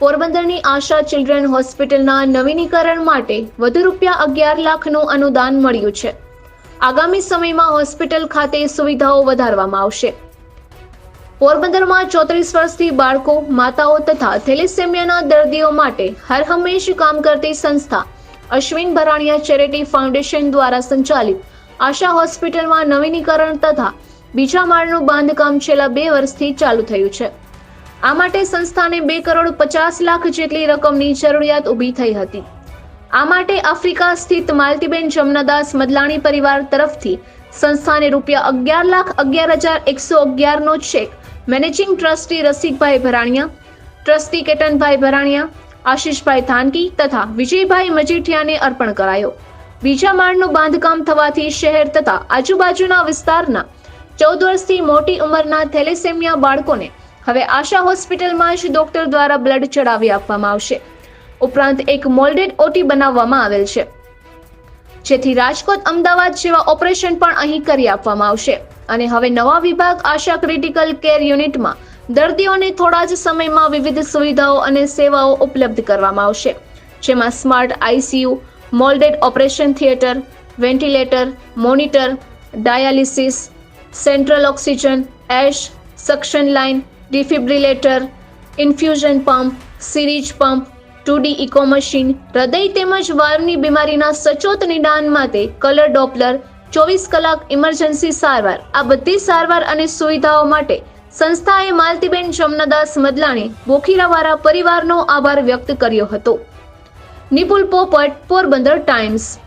પોરબંદરની આશા ચિલ્ડ્રન હોસ્પિટલના નવીનીકરણ માટે વધુ રૂપિયા અગિયાર લાખનું અનુદાન મળ્યું છે. આગામી સમયમાં હોસ્પિટલ ખાતે સુવિધાઓ વધારવામાં આવશે. પોરબંદરમાં ચોત્રીસ વર્ષથી બાળકો, માતાઓ તથા થેલેસેમિયાના દર્દીઓ માટે હર હંમેશ કામ કરતી સંસ્થા અશ્વિન ભરાણીયા ચેરિટી ફાઉન્ડેશન દ્વારા સંચાલિત આશા હોસ્પિટલમાં નવીનીકરણ તથા બીજા માળનું બાંધકામ છેલ્લા બે વર્ષથી ચાલુ થયું છે. આ માટે સંસ્થાને બે કરોડ પચાસ લાખ જેટલી રકમની જરૂરિયાત ઊભી થઈ હતી. આ માટે આફ્રિકા સ્થિત માલતીબેન જમનાદાસ મદલાણી પરિવાર તરફથી સંસ્થાને રૂપિયા અગિયાર લાખ અગિયાર હજાર એકસો અગિયારનો cheque managing trustee Rasikbhai Bharaniya, trustee Ketanbhai Bharaniya, Ashishbhai Thanki તથા વિજયભાઈ મજીઠિયાને અર્પણ કરાયો. બીજા માળનું બાંધકામ થવાથી શહેર તથા આજુબાજુના વિસ્તારના ચૌદ વર્ષથી મોટી ઉંમરના થેલેસેમિયા બાળકોને હવે આશા હોસ્પિટલમાં જ ડોક્ટર દ્વારા બ્લડ ચડાવી આપવામાં આવશે. ઉપરાંત એક મોલ્ડેડ ઓટી બનાવવામાં આવેલ છે. જેથી રાજકોટ, અમદાવાદ જેવા ઓપરેશન પણ અહીં કરી આપવામાં આવશે. અને હવે નવા વિભાગ આશા ક્રિટિકલ કેર યુનિટમાં દર્દીઓને થોડા જ સમયમાં વિવિધ સુવિધાઓ અને સેવાઓ ઉપલબ્ધ કરવામાં આવશે. જેમાં smart ICU, moulded operation theatre, ventilator, monitor, dialysis, central oxygen, ash, suction line defibrillator, infusion pump, syringe pump two D echo machine, હૃદય તેમજ વાલ્વની બીમારીના સચોટ નિદાન માટે કલર ડોપલર, ચોવીસ કલાક ઇમરજન્સી સારવાર. આ બધી સારવાર અને સુવિધાઓ માટે સંસ્થાએ માલતીબેન જમનાદાસ મદલાણી, બોખીરાવાળા પરિવારનો આભાર વ્યક્ત કર્યો હતો. નિપુલ પોપટ, પોરબંદર ટાઈમ્સ.